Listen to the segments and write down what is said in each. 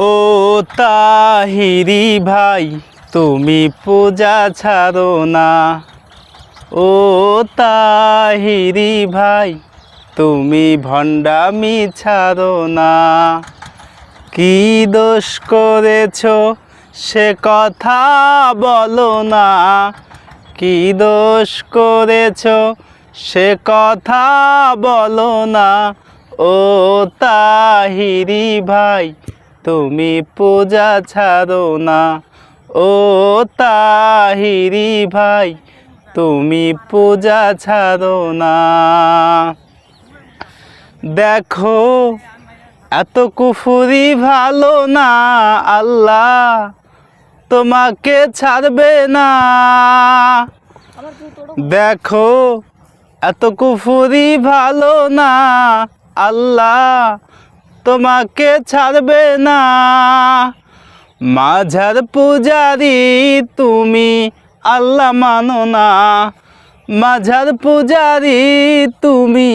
ও তাহিরি ভাই, তুমি পূজা ছাড়ো না। ও তাহিরি ভাই, তুমি ভণ্ডামি ছাড়ো না। কি দোষ করেছ সে কথা বলো না। কি দোষ করেছ সে কথা বলো না। ও তাহিরি ভাই তুমি পূজা ছাড়ো না। ও তাহিরি ভাই, তুমি পূজা ছাড়ো না। দেখো, এত কুফুরি ভালো না আল্লাহ, তোমাকে ছাড়বে না। দেখো, এত কুফুরি ভালো না আল্লাহ তোমাকে ছাড়বে না। মাঝার পূজারি তুমি আল্লাহ মানো না। মাঝার পূজারি তুমি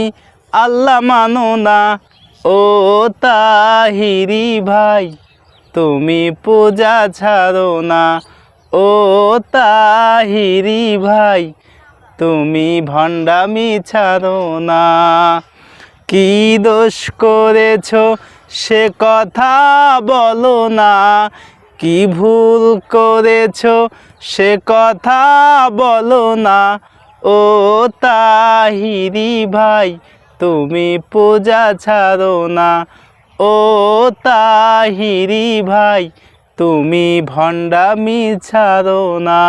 আল্লাহ মানো না। ও তাহিরি ভাই, তুমি পূজা ছাড়ো না। ও তাহিরি ভাই, তুমি ভণ্ডামি ছাড়ো না। কি দোষ করেছ? সে কথা বলো না। কি ভুল করেছ? সে কথা বলো না। ও তাহিরি ভাই, তুমি পূজা ছাড়ো না। ও তাহিরি ভাই, তুমি ভণ্ডামি ছাড়ো না।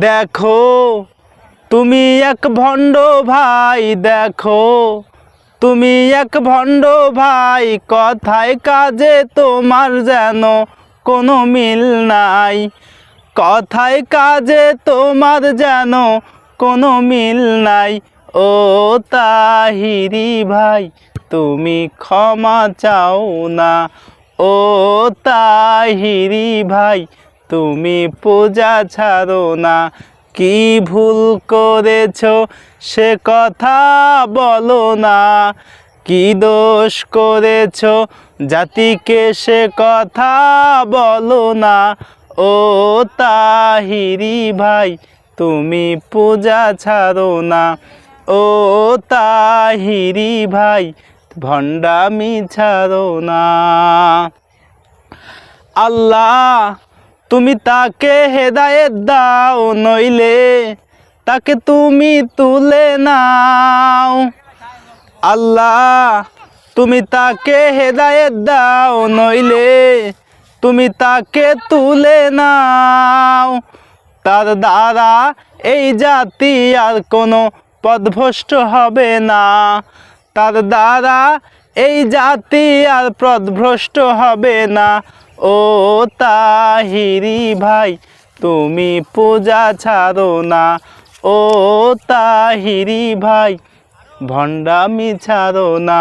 দেখো তুমি এক ভণ্ড ভাই, দেখো। তুমি এক ভণ্ড ভাই, কথায় কাজে তোমার যেন কোনো মিল নাই। কথায় কাজে তোমার যেন কোনো মিল নাই। ও তাহিরি ভাই, তুমি ক্ষমা চাও না। ও তাহিরি ভাই, তুমি পূজা ছাড়ো না। কি ভুল করেছ? সে কথা বলো না। কি দোষ করেছ? জাতিকে সে কথা বলো না। ও তাহিরি ভাই, তুমি পূজা ছাড়ো না। ও তাহিরি ভাই, ভণ্ডামি ছাড়ো না। আল্লাহ তুমি তাকে হেদায়েত দাও, নইলে তাকে তুমি তুলে নাও। আল্লাহ, তুমি তাকে হেদায়েত দাও, নইলে তুমি তাকে তুলে নাও। তার দ্বারা এই জাতি আর কোনো পদভ্রষ্ট হবে না। তার দ্বারা এই জাতি আর পদভ্রষ্ট হবে না। ও তাহিরি ভাই, তুমি পূজা ছাড়ো না। ও তাহিরি ভাই, ভণ্ডামি ছাড়ো না।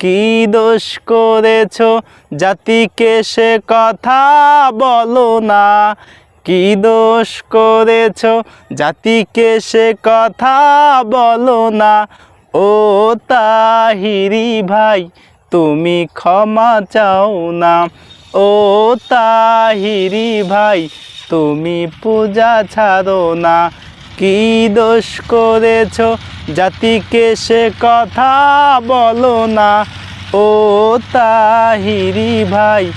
কি দোষ করেছ জাতিকে সে কথা বলো না। কি দোষ করেছ জাতিকে সে কথা বলো না। ও তাহিরি ভাই, তুমি ক্ষমা চাও না। ও তাহিরি ভাই, তুমি পূজা ছাড়ো না। কি দোষ করেছ? জাতিকে সে কথা বলো না। ও তাহিরি ভাই,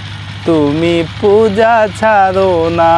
তুমি পূজা ছাড়ো না।